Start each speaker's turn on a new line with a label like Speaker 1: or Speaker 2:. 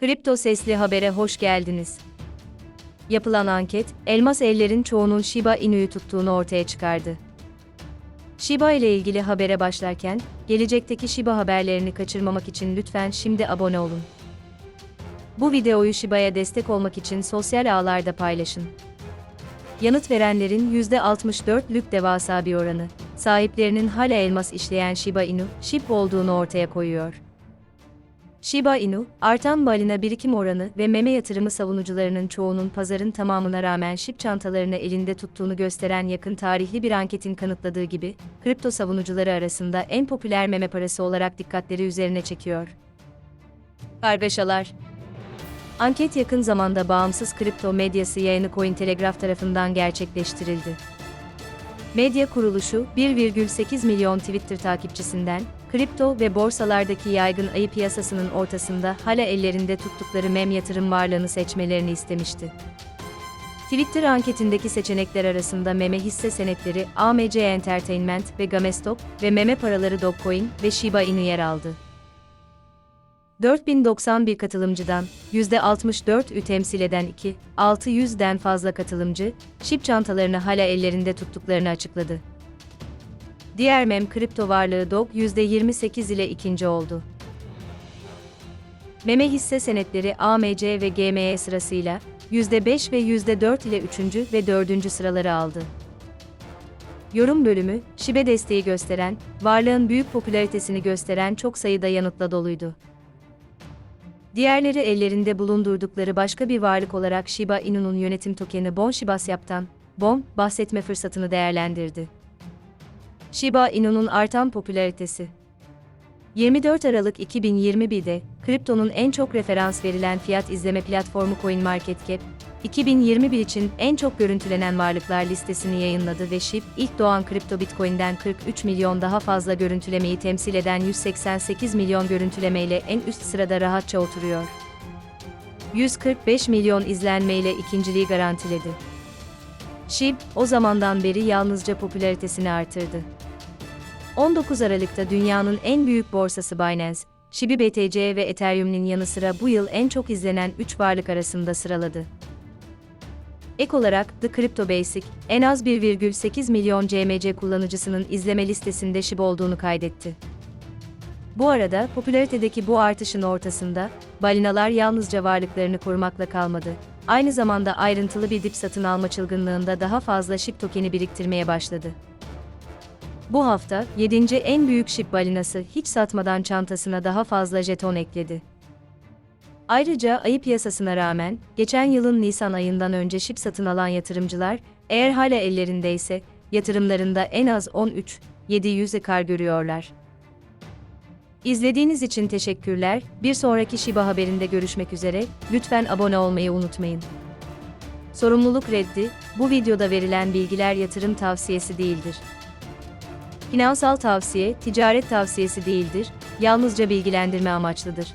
Speaker 1: Kripto Sesli Haber'e hoş geldiniz. Yapılan anket, elmas ellerin çoğunun Shiba Inu'yu tuttuğunu ortaya çıkardı. Shiba ile ilgili habere başlarken, gelecekteki Shiba haberlerini kaçırmamak için lütfen şimdi abone olun. Bu videoyu Shiba'ya destek olmak için sosyal ağlarda paylaşın. Yanıt verenlerin %64'lük devasa bir oranı, sahiplerinin hala elmas işleyen Shiba Inu, SHIB olduğunu ortaya koyuyor. Shiba Inu, artan balina birikim oranı ve meme yatırımı savunucularının çoğunun pazarın tamamına rağmen SHIB çantalarını elinde tuttuğunu gösteren yakın tarihli bir anketin kanıtladığı gibi, kripto savunucuları arasında en popüler meme parası olarak dikkatleri üzerine çekiyor. Kargaşalar Anket yakın zamanda bağımsız kripto medyası yayını Cointelegraph tarafından gerçekleştirildi. Medya kuruluşu 1,8 milyon Twitter takipçisinden, kripto ve borsalardaki yaygın ayı piyasasının ortasında hala ellerinde tuttukları mem yatırım varlığını seçmelerini istemişti. Twitter anketindeki seçenekler arasında meme hisse senetleri, AMC Entertainment ve Gamestop ve meme paraları Dogecoin ve Shiba Inu yer aldı. 4091 katılımcıdan, %64'ü temsil eden 2, 600'den fazla katılımcı, şip çantalarını hala ellerinde tuttuklarını açıkladı. Diğer mem kripto varlığı DOG %28 ile ikinci oldu. Meme hisse senetleri AMC ve GME sırasıyla %5 ve %4 ile 3. ve 4. sıraları aldı. Yorum bölümü, şibe desteği gösteren, varlığın büyük popülaritesini gösteren çok sayıda yanıtla doluydu. Diğerleri ellerinde bulundurdukları başka bir varlık olarak Shiba Inu'nun yönetim tokeni Bon Shibasyap'tan, Bon, bahsetme fırsatını değerlendirdi. Shiba Inu'nun artan popülaritesi 24 Aralık 2021'de, kriptonun en çok referans verilen fiyat izleme platformu CoinMarketCap, 2021 için en çok görüntülenen varlıklar listesini yayınladı ve SHIB, ilk doğan kripto Bitcoin'den 43 milyon daha fazla görüntülemeyi temsil eden 188 milyon görüntülemeyle en üst sırada rahatça oturuyor. 145 milyon izlenmeyle ikinciliği garantiledi. SHIB, o zamandan beri yalnızca popülaritesini artırdı. 19 Aralık'ta dünyanın en büyük borsası Binance, SHIB'i BTC ve Ethereum'un yanı sıra bu yıl en çok izlenen 3 varlık arasında sıraladı. Ek olarak The Crypto Basic, en az 1,8 milyon CMC kullanıcısının izleme listesinde SHIB olduğunu kaydetti. Bu arada popülaritedeki bu artışın ortasında, balinalar yalnızca varlıklarını korumakla kalmadı. Aynı zamanda ayrıntılı bir dip satın alma çılgınlığında daha fazla SHIB tokeni biriktirmeye başladı. Bu hafta, 7. en büyük SHIB balinası hiç satmadan çantasına daha fazla jeton ekledi. Ayrıca ayı piyasasına rağmen, geçen yılın Nisan ayından önce SHIB satın alan yatırımcılar, eğer hala ellerindeyse, yatırımlarında en az 13, 700 kar görüyorlar. İzlediğiniz için teşekkürler. Bir sonraki Shiba haberinde görüşmek üzere. Lütfen abone olmayı unutmayın. Sorumluluk reddi, bu videoda verilen bilgiler yatırım tavsiyesi değildir. Finansal tavsiye, ticaret tavsiyesi değildir, yalnızca bilgilendirme amaçlıdır.